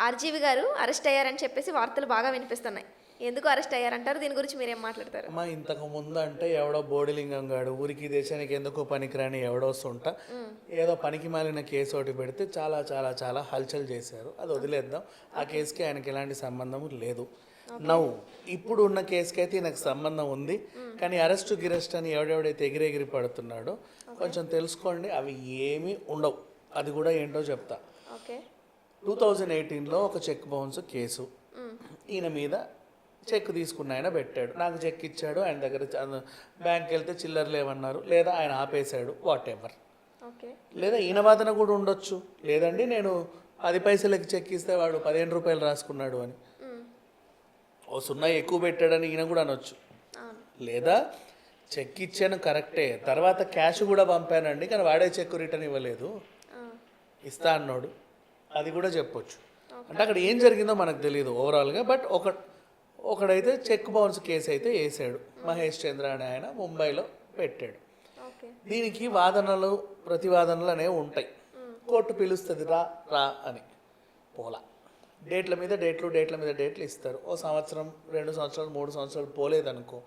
RGV గారు arrest అయ్యారని చెప్పేసి వార్తలు బాగా వినిపిస్తున్నాయి. ఎందుకు అరెస్ట్ అయ్యారంటారు? దీని గురించి మీరేం మాట్లాడతారు? అమ్మా ఇంతకు ముందు అంటే ఎవడో బోడిలింగం గాడు ఊరికి దేశానికి ఎందుకు పనికిరాని ఎవడో సొంట ఏదో పనికి మాలిన కేసు ఒకటి పెడితే చాలా చాలా చాలా హల్చల్ చేశారు. అది వదిలేద్దాం. ఆ కేసుకి ఆయనకి ఎలాంటి సంబంధం లేదు. నవ్వు ఇప్పుడు ఉన్న కేసుకి అయితే ఈయనకు సంబంధం ఉంది. కానీ అరెస్ట్ గిరెస్ట్ అని ఎవడెవడైతే ఎగిరెగిరి పడుతున్నాడో కొంచెం తెలుసుకోండి. అవి ఏమీ ఉండవు. అది కూడా ఏంటో చెప్తా. టూ థౌజండ్ ఎయిటీన్లో ఒక చెక్ బౌన్స్ కేసు. ఈయన మీద చెక్ తీసుకున్న ఆయన పెట్టాడు. నాకు చెక్ ఇచ్చాడు ఆయన దగ్గర బ్యాంక్కి వెళ్తే చిల్లర లేవన్నారు లేదా ఆయన ఆపేశాడు వాట్ ఎవర్ ఓకే. లేదా ఈయన వాదన కూడా ఉండొచ్చు. లేదండి నేను పది పైసలకి చెక్ ఇస్తే వాడు పదిహేను రూపాయలు రాసుకున్నాడు అని. ఓ సున్నా ఎక్కువ పెట్టాడని ఈయన కూడా అనొచ్చు. లేదా చెక్ ఇచ్చాను కరెక్టే తర్వాత క్యాష్ కూడా పంపానండి కానీ వాడే చెక్ రిటర్న్ ఇవ్వలేదు. ఇస్తా అన్నాడు. అది కూడా చెప్పొచ్చు. అంటే అక్కడ ఏం జరిగిందో మనకు తెలియదు ఓవరాల్గా బట్ ఒక ఒకడైతే చెక్ బౌన్స్ కేసు అయితే వేసాడు. మహేష్ చంద్ర అనే ఆయన ముంబైలో పెట్టాడు. దీనికి వాదనలు ప్రతివాదనలు అనేవి ఉంటాయి. కోర్టు పిలుస్తుంది రా రా అని. పోలా. డేట్ల మీద డేట్లు డేట్ల మీద డేట్లు ఇస్తారు. ఓ సంవత్సరం రెండు సంవత్సరాలు మూడు సంవత్సరాలు పోలేదనుకో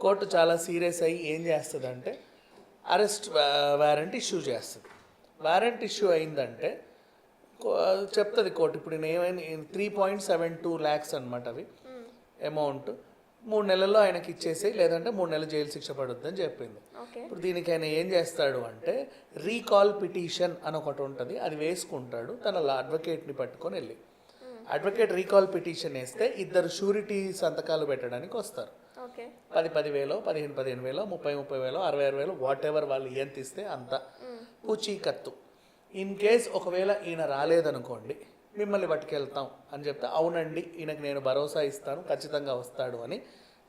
కోర్టు చాలా సీరియస్ అయ్యి ఏం చేస్తుంది అంటే అరెస్ట్ వారెంట్ ఇష్యూ చేస్తుంది. వారెంట్ ఇష్యూ అయిందంటే చెప్తుంది కోర్టు. ఇప్పుడు నేను ఏమైనా three point seven two lakhs అనమాట అవి. అమౌంట్ మూడు నెలల్లో ఆయనకి ఇచ్చేసి లేదంటే మూడు నెలలు జైలు శిక్ష పడుద్ది అని చెప్పింది ఇప్పుడు దీనికి ఆయన ఏం చేస్తాడు అంటే రీకాల్ పిటిషన్ అని ఒకటి ఉంటుంది అది వేసుకుంటాడు తన అడ్వకేట్ని పట్టుకొని వెళ్ళి. అడ్వకేట్ రీకాల్ పిటిషన్ వేస్తే ఇద్దరు షూరిటీ సంతకాలు పెట్టడానికి వస్తారు. ఓకే. పది పది వేలో పదిహేను పదిహేను వేలో ముప్పై ముప్పై వేలో అరవై అరవై వేలు వాట్ ఎవర్ వాళ్ళు ఎంత ఇస్తే అంత పూచీకత్తు. ఇన్ కేస్ ఒకవేళ ఈయన రాలేదనుకోండి మిమ్మల్ని పట్టుకెళ్తాం అని చెప్తే అవునండి ఈయనకి నేను భరోసా ఇస్తాను ఖచ్చితంగా వస్తాడు అని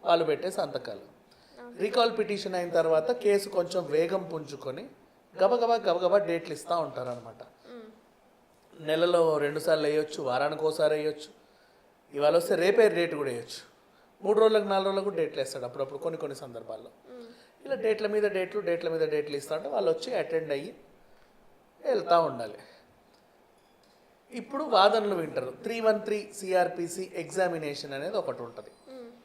వాళ్ళు పెట్టే సంతకాలు. రీకాల్ పిటిషన్ అయిన తర్వాత కేసు కొంచెం వేగం పుంజుకొని గబగబా గబగబా డేట్లు ఇస్తూ ఉంటారనమాట నెలలో రెండు సార్లు వేయొచ్చు వారానికి ఒకసారి వేయొచ్చు ఇవాళ వస్తే రేపే డేట్ కూడా వేయొచ్చు. మూడు రోజులకు నాలుగు రోజులకు డేట్లు వేస్తాడు అప్పుడప్పుడు కొన్ని కొన్ని సందర్భాల్లో. ఇలా డేట్ల మీద డేట్లు డేట్ల మీద డేట్లు ఇస్తా ఉంటే వాళ్ళు వచ్చి అటెండ్ అయ్యి వెళ్తూ ఉండాలి. ఇప్పుడు వాదనలు వింటారు. Three one three CrPC examination అనేది ఒకటి ఉంటుంది.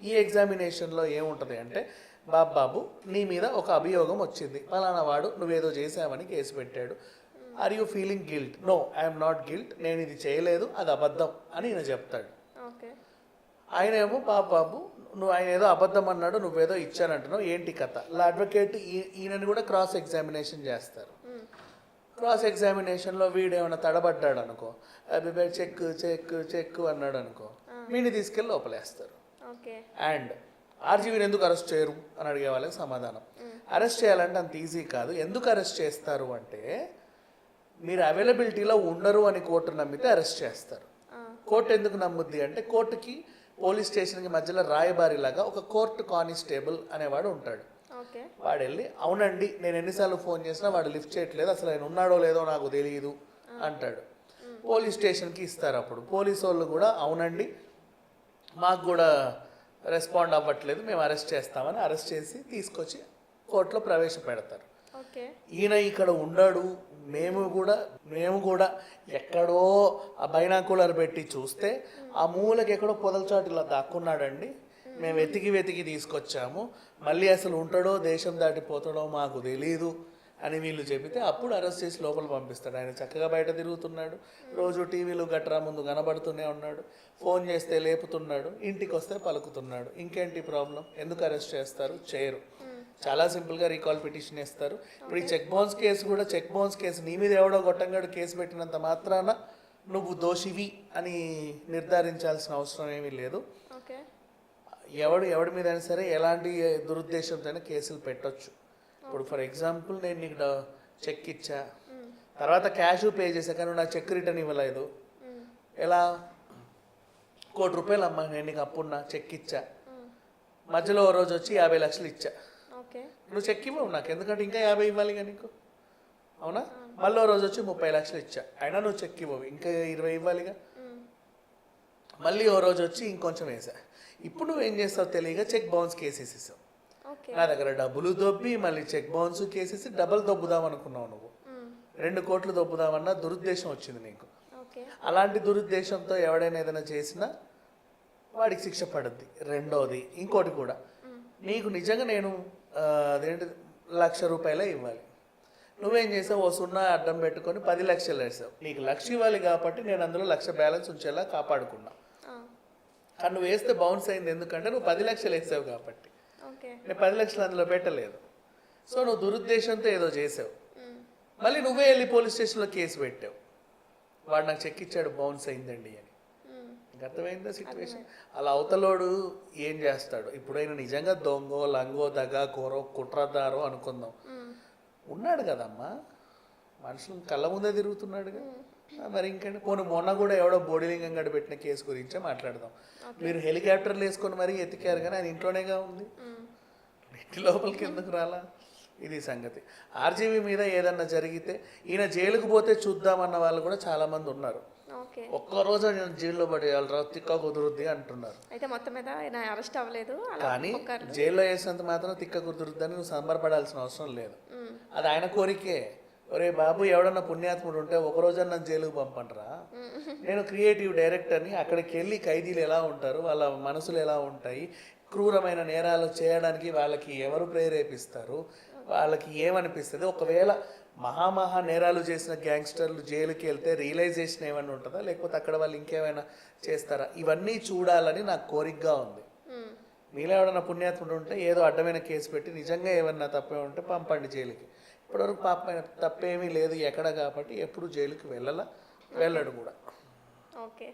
ఈ ఎగ్జామినేషన్లో ఏముంటుంది అంటే బాబు బాబు నీ మీద ఒక అభియోగం వచ్చింది. ఫలానా వాడు నువ్వేదో చేసావని కేసు పెట్టాడు. Are you feeling guilt no I'm not guilt నేను ఇది చేయలేదు. అది అబద్ధం. అని ఈయన చెప్తాడు. ఓకే. ఆయన ఏమో బాబు బాబు నువ్వు ఆయన ఏదో అబద్ధం అన్నాడు నువ్వేదో ఇచ్చానంటున్నావు. ఏంటి కథ? అడ్వకేట్ ఈయనని కూడా క్రాస్ ఎగ్జామినేషన్ చేస్తారు. క్రాస్ ఎగ్జామినేషన్లో వీడు ఏమైనా తడబడ్డాడు అనుకో అభిపే చెక్ చెక్ చెక్ అన్నాడు అనుకో వీడిని తీసుకెళ్ళి లోపలేస్తారు. ఓకే. అండ్ ఆర్జీవీని ఎందుకు అరెస్ట్ చేయరు అని అడిగే వాళ్ళకి సమాధానం. అరెస్ట్ చేయాలంటే అంత ఈజీ కాదు. ఎందుకు అరెస్ట్ చేస్తారు అంటే మీరు అవైలబిలిటీలో ఉండరు అని కోర్టు నమ్మితే అరెస్ట్ చేస్తారు. కోర్టు ఎందుకు నమ్ముద్ది అంటే కోర్టుకి పోలీస్ స్టేషన్కి మధ్యలో రాయబారిలాగా ఒక కోర్టు కానిస్టేబుల్ అనేవాడు ఉంటాడు. వాడు వెళ్ళి అవునండి నేను ఎన్నిసార్లు ఫోన్ చేసినా వాడు లిఫ్ట్ చేయట్లేదు అసలు ఆయన ఉన్నాడో లేదో నాకు తెలియదు అంటాడు. పోలీస్ స్టేషన్కి ఇస్తారు అప్పుడు. పోలీసు వాళ్ళు కూడా అవునండి మాకు కూడా రెస్పాండ్ అవ్వట్లేదు మేము అరెస్ట్ చేస్తామని అరెస్ట్ చేసి తీసుకొచ్చి కోర్టులో ప్రవేశపెడతారు. ఓకే. ఈయన ఇక్కడ ఉన్నాడు మేము కూడా మేము కూడా ఎక్కడో ఆ బైనాకులర్ పెట్టి చూస్తే ఆ మూలకి ఎక్కడో పొదలచాటు ఇలా దాక్కున్నాడండి. మేము వెతికి వెతికి తీసుకొచ్చాము. మళ్ళీ అసలు ఉంటాడో దేశం దాటిపోతాడో మాకు తెలీదు అని వీళ్ళు చెబితే అప్పుడు అరెస్ట్ చేసి లోపల పంపిస్తాడు. ఆయన చక్కగా బయట తిరుగుతున్నాడు. రోజు టీవీలు గట్రా ముందు కనబడుతూనే ఉన్నాడు. ఫోన్ చేస్తే లేపుతున్నాడు. ఇంటికి వస్తే పలుకుతున్నాడు. ఇంకేంటి ప్రాబ్లం? ఎందుకు అరెస్ట్ చేస్తారు? చేయరు. చాలా సింపుల్గా రీకాల్ పిటిషన్ వేస్తారు. ఇప్పుడు ఈ చెక్ బౌన్స్ కేసు కూడా చెక్ బౌన్స్ కేసు నీ మీద ఎవడో గొట్టంగాడు కేసు పెట్టినంత మాత్రాన నువ్వు దోషివి అని నిర్ధారించాల్సిన అవసరం ఏమీ లేదు. ఓకే. ఎవడు ఎవడి మీద అయినా సరే ఎలాంటి దురుద్దేశంతో కేసులు పెట్టొచ్చు. ఇప్పుడు ఫర్ ఎగ్జాంపుల్ నేను నీకు చెక్ ఇచ్చా. తర్వాత క్యాష్ పే చేశా కానీ నాకు చెక్ రిటర్న్ ఇవ్వలేదు. ఎలా? కోటి రూపాయలు అమ్మా నేను నీకు అప్పున్నా చెక్ ఇచ్చా. మధ్యలో ఓ రోజు వచ్చి యాభై లక్షలు ఇచ్చా. ఓకే. నువ్వు చెక్ ఇవ్వవు నాకు ఎందుకంటే ఇంకా యాభై ఇవ్వాలిగా నీకు. అవునా? మళ్ళీ ఓ రోజు వచ్చి ముప్పై లక్షలు ఇచ్చా. అయినా నువ్వు చెక్ ఇవ్వవు ఇంకా ఇరవై ఇవ్వాలిగా మళ్ళీ ఓ రోజు వచ్చి ఇంకొంచెం వేసా ఇప్పుడు నువ్వు ఏం చేస్తావు తెలియక చెక్ బౌన్స్ కేసేసేసావు. నా దగ్గర డబ్బులు దొబ్బి మళ్ళీ చెక్ బౌన్స్ కేసేసి డబల్ దొబ్బుదాం అనుకున్నావు నువ్వు. రెండు కోట్లు దొబ్బుదామన్నా దురుద్దేశం వచ్చింది నీకు. అలాంటి దురుద్దేశంతో ఎవడైనా ఏదైనా చేసినా వాడికి శిక్ష పడుద్ది. రెండోది ఇంకోటి కూడా. నీకు నిజంగా నేను అదేంటి లక్ష రూపాయలే ఇవ్వాలి. నువ్వేం చేసావు? ఓ సున్నా అడ్డం పెట్టుకొని పది లక్షలు వేసావు. నీకు లక్ష ఇవ్వాలి కాబట్టి నేను అందులో లక్ష బ్యాలెన్స్ ఉంచేలా కాపాడుకున్నా. కానీ నువ్వు వేస్తే బౌన్స్ అయింది. ఎందుకంటే నువ్వు పది లక్షలు వేసావు కాబట్టి. నేను పది లక్షలు అందులో పెట్టలేదు. సో నువ్వు దురుద్దేశంతో ఏదో చేసావు. మళ్ళీ నువ్వే వెళ్ళి పోలీస్ స్టేషన్లో కేసు పెట్టావు. వాడు నాకు చెక్ ఇచ్చాడు బౌన్స్ అయిందండి అని. అర్థమైందా సిచ్యువేషన్ అలా అవతలోడు ఏం చేస్తాడు? ఇప్పుడైనా నిజంగా దొంగో లంగో దగా కూరో కుట్రదారో అనుకుందాం. ఉన్నాడు కదమ్మా. మనుషులు కళ్ళ ముందే తిరుగుతున్నాడుగా. మరి ఇంకంటే? పోనీ మొన్న కూడా ఎవడో బోడిలింగం గడి పెట్టిన కేసు గురించే మాట్లాడదాం. మీరు హెలికాప్టర్లు వేసుకొని మరీ ఎతికారు కానీ ఆయన ఇంట్లోనేగా ఉంది. ఇంటి లోపలికి ఎందుకు రాలా? ఇది సంగతి. ఆర్జీవీ మీద ఏదన్నా జరిగితే ఈయన జైలుకు పోతే చూద్దామన్న వాళ్ళు కూడా చాలా మంది ఉన్నారు. ఓకే. ఒక్క రోజు నేను జైల్లో పడేయాలి రా తిక్క కుదురుద్ది అంటున్నారు. అయితే మొత్తం మీద అరెస్ట్ అవ్వలేదు. కానీ జైల్లో వేసినంత మాత్రం తిక్క కుదురుద్దని నువ్వు సంబరపడాల్సిన అవసరం లేదు. అది ఆయన కోరికే. ఒరే బాబు ఎవడన్నా పుణ్యాత్ముడు ఉంటే ఒక రోజన్నా జైలుకు పంపండిరా? నేను క్రియేటివ్ డైరెక్టర్ని అక్కడికి వెళ్ళి ఖైదీలు ఎలా ఉంటారు వాళ్ళ మనసులు ఎలా ఉంటాయి క్రూరమైన నేరాలు చేయడానికి వాళ్ళకి ఎవరు ప్రేరేపిస్తారు వాళ్ళకి ఏమనిపిస్తుంది? ఒకవేళ మహామహా నేరాలు చేసిన గ్యాంగ్స్టర్లు జైలుకి వెళ్తే రియలైజేషన్ ఏమైనా ఉంటుందా? లేకపోతే అక్కడ వాళ్ళు ఇంకేమైనా చేస్తారా? ఇవన్నీ చూడాలని నాకు కోరికగా ఉంది. మీలో ఎవడన్నా పుణ్యాత్ముడు ఉంటే ఏదో అడ్డమైన కేసు పెట్టి నిజంగా ఏమన్నా తప్పే ఉంటే పంపండి జైలుకి. ఇప్పటివరకు పాప తప్పేమీ లేదు ఎక్కడ కాబట్టి ఎప్పుడు జైలుకి వెళ్ళాల వెళ్ళడు కూడా. ఓకే.